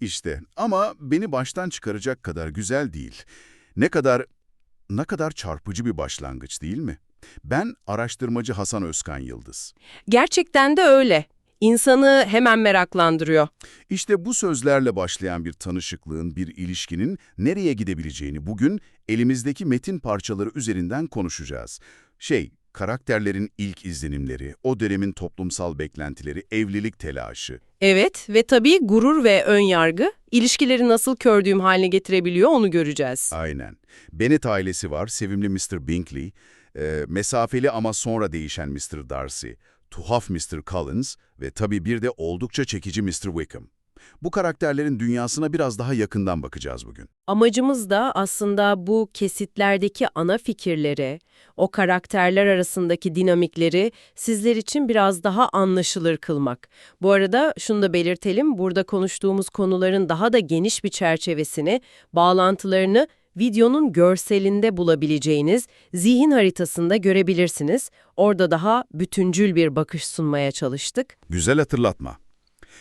işte ama beni baştan çıkaracak kadar güzel değil. Ne kadar ne kadar çarpıcı bir başlangıç değil mi? Ben araştırmacı Hasan Özkan Yıldız. Gerçekten de öyle. İnsanı hemen meraklandırıyor. İşte bu sözlerle başlayan bir tanışıklığın, bir ilişkinin nereye gidebileceğini bugün elimizdeki metin parçaları üzerinden konuşacağız. Şey, karakterlerin ilk izlenimleri, o dönemin toplumsal beklentileri, evlilik telaşı. Evet ve tabii gurur ve ön yargı ilişkileri nasıl kördüğüm haline getirebiliyor onu göreceğiz. Aynen. Bennett ailesi var, sevimli Mr. Bingley, e, mesafeli ama sonra değişen Mr. Darcy, tuhaf Mr. Collins ve tabii bir de oldukça çekici Mr. Wickham. Bu karakterlerin dünyasına biraz daha yakından bakacağız bugün. Amacımız da aslında bu kesitlerdeki ana fikirleri, o karakterler arasındaki dinamikleri sizler için biraz daha anlaşılır kılmak. Bu arada şunu da belirtelim, burada konuştuğumuz konuların daha da geniş bir çerçevesini, bağlantılarını videonun görselinde bulabileceğiniz zihin haritasında görebilirsiniz. Orada daha bütüncül bir bakış sunmaya çalıştık. Güzel hatırlatma.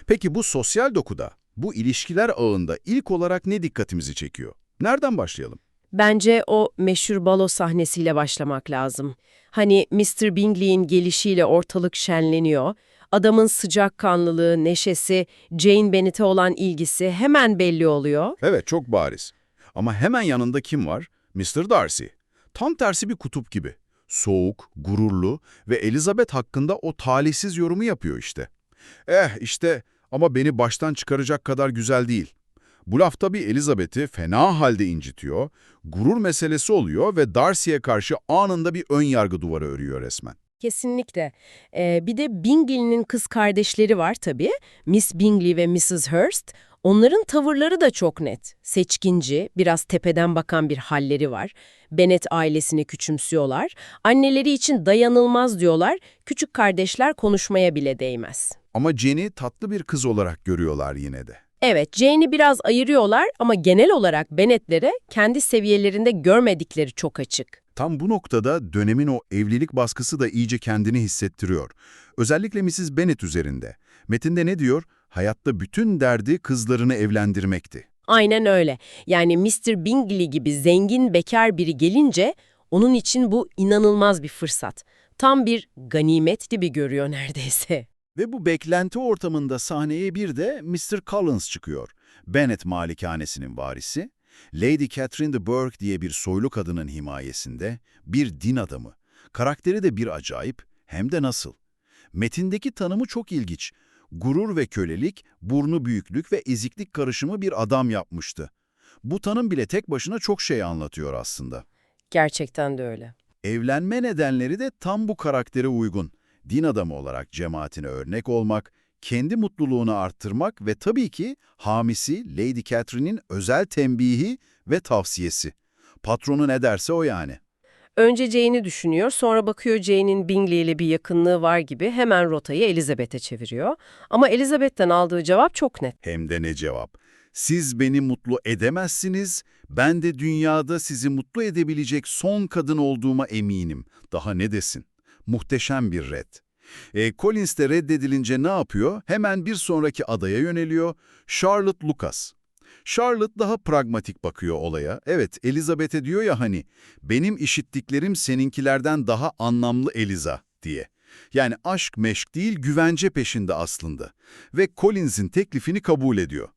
Peki bu sosyal dokuda, bu ilişkiler ağında ilk olarak ne dikkatimizi çekiyor? Nereden başlayalım? Bence o meşhur balo sahnesiyle başlamak lazım. Hani Mr. Bingley'in gelişiyle ortalık şenleniyor. Adamın sıcakkanlılığı, neşesi, Jane Bennett'e olan ilgisi hemen belli oluyor. Evet, çok bariz. Ama hemen yanında kim var? Mr. Darcy. Tam tersi bir kutup gibi. Soğuk, gururlu ve Elizabeth hakkında o talihsiz yorumu yapıyor işte. Eh işte ama beni baştan çıkaracak kadar güzel değil. Bu laf tabii Elizabeth'i fena halde incitiyor, gurur meselesi oluyor ve Darcy'ye karşı anında bir ön yargı duvarı örüyor resmen. Kesinlikle. Ee, bir de Bingley'nin kız kardeşleri var tabii. Miss Bingley ve Mrs. Hurst. Onların tavırları da çok net. Seçkinci, biraz tepeden bakan bir halleri var. Bennet ailesini küçümsüyorlar. Anneleri için dayanılmaz diyorlar. Küçük kardeşler konuşmaya bile değmez. Ama Jenny tatlı bir kız olarak görüyorlar yine de. Evet, Jane'i biraz ayırıyorlar ama genel olarak Bennetlere kendi seviyelerinde görmedikleri çok açık. Tam bu noktada dönemin o evlilik baskısı da iyice kendini hissettiriyor. Özellikle Mrs. Bennet üzerinde. Metinde ne diyor? Hayatta bütün derdi kızlarını evlendirmekti. Aynen öyle. Yani Mr. Bingley gibi zengin bekar biri gelince onun için bu inanılmaz bir fırsat. Tam bir ganimet gibi görüyor neredeyse. Ve bu beklenti ortamında sahneye bir de Mr. Collins çıkıyor. Bennet malikanesinin varisi. Lady Catherine de Bourgh diye bir soylu kadının himayesinde bir din adamı. Karakteri de bir acayip, hem de nasıl. Metindeki tanımı çok ilginç. Gurur ve kölelik, burnu büyüklük ve eziklik karışımı bir adam yapmıştı. Bu tanım bile tek başına çok şey anlatıyor aslında. Gerçekten de öyle. Evlenme nedenleri de tam bu karaktere uygun. Din adamı olarak cemaatine örnek olmak, kendi mutluluğunu arttırmak ve tabii ki hamisi Lady Catherine'in özel tembihi ve tavsiyesi. Patronu ne derse o yani. Önce Jane'i düşünüyor, sonra bakıyor Jane'in Bingley ile bir yakınlığı var gibi hemen rotayı Elizabeth'e çeviriyor. Ama Elizabeth'ten aldığı cevap çok net. Hem de ne cevap. Siz beni mutlu edemezsiniz, ben de dünyada sizi mutlu edebilecek son kadın olduğuma eminim. Daha ne desin? Muhteşem bir red. E, Collins de reddedilince ne yapıyor? Hemen bir sonraki adaya yöneliyor. Charlotte Lucas. Charlotte daha pragmatik bakıyor olaya. Evet, Elizabeth'e diyor ya hani, benim işittiklerim seninkilerden daha anlamlı Eliza diye. Yani aşk meşk değil, güvence peşinde aslında. Ve Collins'in teklifini kabul ediyor.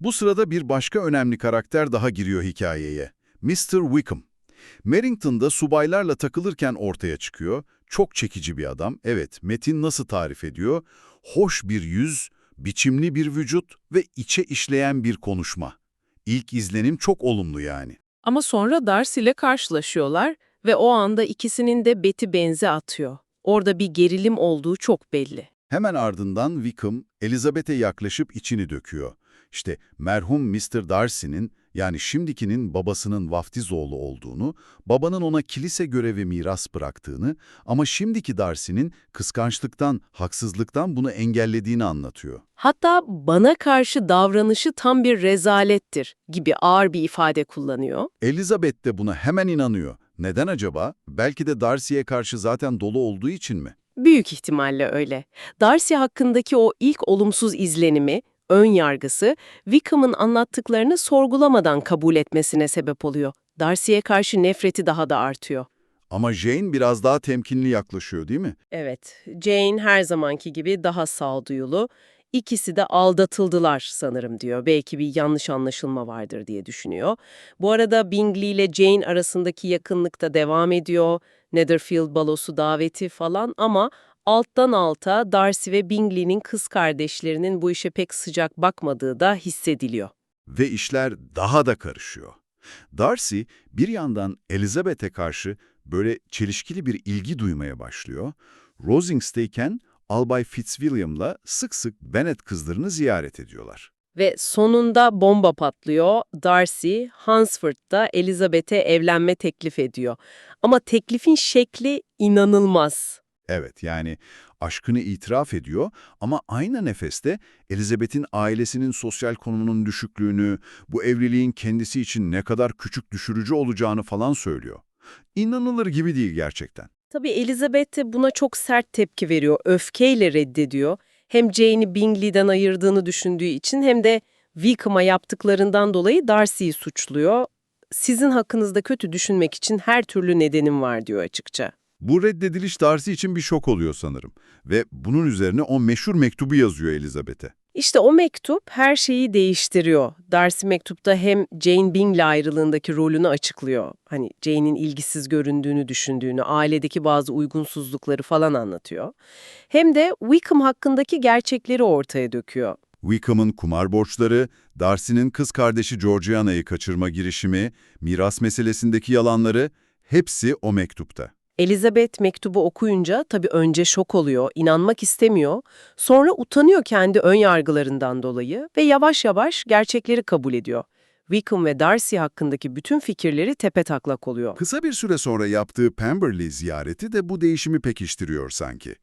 Bu sırada bir başka önemli karakter daha giriyor hikayeye. Mr. Wickham. Merrington'da subaylarla takılırken ortaya çıkıyor. Çok çekici bir adam. Evet, Metin nasıl tarif ediyor? Hoş bir yüz, biçimli bir vücut ve içe işleyen bir konuşma. İlk izlenim çok olumlu yani. Ama sonra Darcy ile karşılaşıyorlar ve o anda ikisinin de beti benzi atıyor. Orada bir gerilim olduğu çok belli. Hemen ardından Wickham, Elizabeth'e yaklaşıp içini döküyor. İşte merhum Mr. Darcy'nin yani şimdikinin babasının vaftiz oğlu olduğunu, babanın ona kilise görevi miras bıraktığını ama şimdiki Darcy'nin kıskançlıktan, haksızlıktan bunu engellediğini anlatıyor. Hatta bana karşı davranışı tam bir rezalettir gibi ağır bir ifade kullanıyor. Elizabeth de buna hemen inanıyor. Neden acaba? Belki de Darcy'ye karşı zaten dolu olduğu için mi? Büyük ihtimalle öyle. Darcy hakkındaki o ilk olumsuz izlenimi, ön yargısı, Wickham'ın anlattıklarını sorgulamadan kabul etmesine sebep oluyor. Darcy'ye karşı nefreti daha da artıyor. Ama Jane biraz daha temkinli yaklaşıyor değil mi? Evet, Jane her zamanki gibi daha sağduyulu. İkisi de aldatıldılar sanırım diyor. Belki bir yanlış anlaşılma vardır diye düşünüyor. Bu arada Bingley ile Jane arasındaki yakınlık da devam ediyor. Netherfield balosu daveti falan ama alttan alta Darcy ve Bingley'nin kız kardeşlerinin bu işe pek sıcak bakmadığı da hissediliyor. Ve işler daha da karışıyor. Darcy bir yandan Elizabeth'e karşı böyle çelişkili bir ilgi duymaya başlıyor. Rosings'teyken Albay Fitzwilliam'la sık sık Bennet kızlarını ziyaret ediyorlar. Ve sonunda bomba patlıyor. Darcy, Hansford'da Elizabeth'e evlenme teklif ediyor. Ama teklifin şekli inanılmaz. Evet yani aşkını itiraf ediyor ama aynı nefeste Elizabeth'in ailesinin sosyal konumunun düşüklüğünü, bu evliliğin kendisi için ne kadar küçük düşürücü olacağını falan söylüyor. İnanılır gibi değil gerçekten. Tabii Elizabeth de buna çok sert tepki veriyor. Öfkeyle reddediyor. Hem Jane'i Bingley'den ayırdığını düşündüğü için hem de Wickham'a yaptıklarından dolayı Darcy'yi suçluyor. Sizin hakkınızda kötü düşünmek için her türlü nedenim var diyor açıkça. Bu reddediliş Darcy için bir şok oluyor sanırım. Ve bunun üzerine o meşhur mektubu yazıyor Elizabeth'e. İşte o mektup her şeyi değiştiriyor. Darcy mektupta hem Jane Bingley ayrılığındaki rolünü açıklıyor. Hani Jane'in ilgisiz göründüğünü düşündüğünü, ailedeki bazı uygunsuzlukları falan anlatıyor. Hem de Wickham hakkındaki gerçekleri ortaya döküyor. Wickham'ın kumar borçları, Darcy'nin kız kardeşi Georgiana'yı kaçırma girişimi, miras meselesindeki yalanları hepsi o mektupta. Elizabeth mektubu okuyunca tabii önce şok oluyor, inanmak istemiyor. Sonra utanıyor kendi ön yargılarından dolayı ve yavaş yavaş gerçekleri kabul ediyor. Wickham ve Darcy hakkındaki bütün fikirleri tepetaklak oluyor. Kısa bir süre sonra yaptığı Pemberley ziyareti de bu değişimi pekiştiriyor sanki.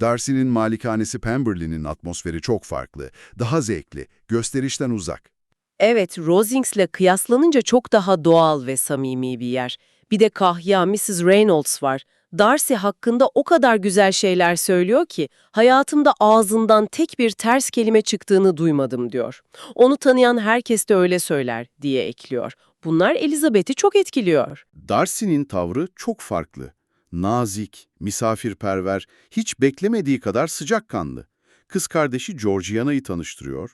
Darcy'nin malikanesi Pemberley'nin atmosferi çok farklı, daha zevkli, gösterişten uzak. Evet, Rosings'le kıyaslanınca çok daha doğal ve samimi bir yer. Bir de kahya Mrs. Reynolds var. Darcy hakkında o kadar güzel şeyler söylüyor ki hayatımda ağzından tek bir ters kelime çıktığını duymadım diyor. Onu tanıyan herkes de öyle söyler diye ekliyor. Bunlar Elizabeth'i çok etkiliyor. Darcy'nin tavrı çok farklı. Nazik, misafirperver, hiç beklemediği kadar sıcakkanlı. Kız kardeşi Georgiana'yı tanıştırıyor.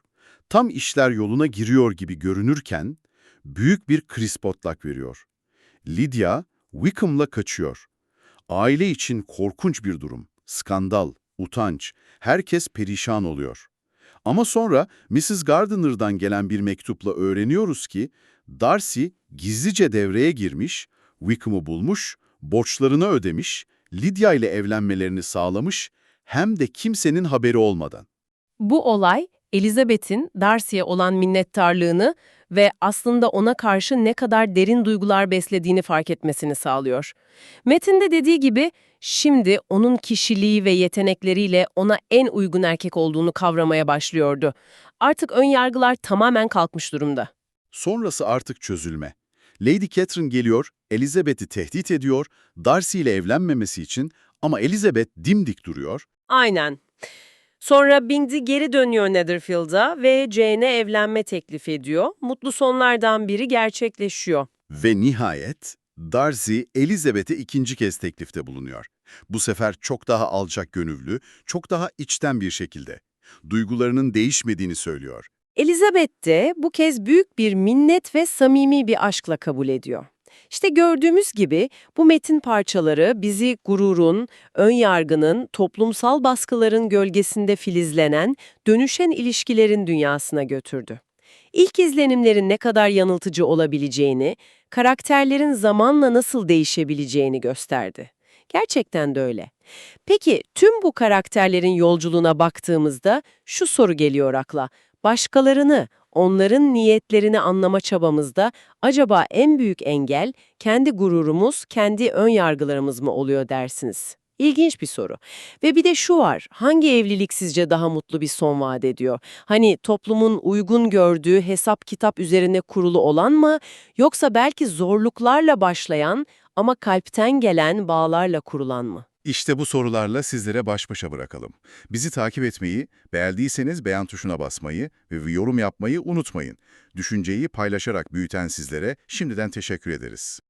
Tam işler yoluna giriyor gibi görünürken büyük bir krispotlak veriyor. Lydia, Wickham'la kaçıyor. Aile için korkunç bir durum. Skandal, utanç, herkes perişan oluyor. Ama sonra Mrs. Gardiner'dan gelen bir mektupla öğreniyoruz ki Darcy gizlice devreye girmiş, Wickham'ı bulmuş, borçlarını ödemiş, Lydia ile evlenmelerini sağlamış hem de kimsenin haberi olmadan. Bu olay Elizabeth'in Darcy'ye olan minnettarlığını ve aslında ona karşı ne kadar derin duygular beslediğini fark etmesini sağlıyor. Metinde dediği gibi şimdi onun kişiliği ve yetenekleriyle ona en uygun erkek olduğunu kavramaya başlıyordu. Artık ön yargılar tamamen kalkmış durumda. Sonrası artık çözülme. Lady Catherine geliyor, Elizabeth'i tehdit ediyor, Darcy ile evlenmemesi için ama Elizabeth dimdik duruyor. Aynen. Sonra Bingley geri dönüyor Netherfield'a ve Jane'e evlenme teklif ediyor. Mutlu sonlardan biri gerçekleşiyor. Ve nihayet Darcy, Elizabeth'e ikinci kez teklifte bulunuyor. Bu sefer çok daha alçak gönüllü, çok daha içten bir şekilde. Duygularının değişmediğini söylüyor. Elizabeth de bu kez büyük bir minnet ve samimi bir aşkla kabul ediyor. İşte gördüğümüz gibi bu metin parçaları bizi gururun, ön yargının, toplumsal baskıların gölgesinde filizlenen, dönüşen ilişkilerin dünyasına götürdü. İlk izlenimlerin ne kadar yanıltıcı olabileceğini, karakterlerin zamanla nasıl değişebileceğini gösterdi. Gerçekten de öyle. Peki tüm bu karakterlerin yolculuğuna baktığımızda şu soru geliyor akla. Başkalarını, onların niyetlerini anlama çabamızda acaba en büyük engel kendi gururumuz, kendi ön yargılarımız mı oluyor dersiniz? İlginç bir soru. Ve bir de şu var, hangi evlilik sizce daha mutlu bir son vaat ediyor? Hani toplumun uygun gördüğü hesap kitap üzerine kurulu olan mı, yoksa belki zorluklarla başlayan ama kalpten gelen bağlarla kurulan mı? İşte bu sorularla sizlere baş başa bırakalım. Bizi takip etmeyi, beğendiyseniz beğen tuşuna basmayı ve yorum yapmayı unutmayın. Düşünceyi paylaşarak büyüten sizlere şimdiden teşekkür ederiz.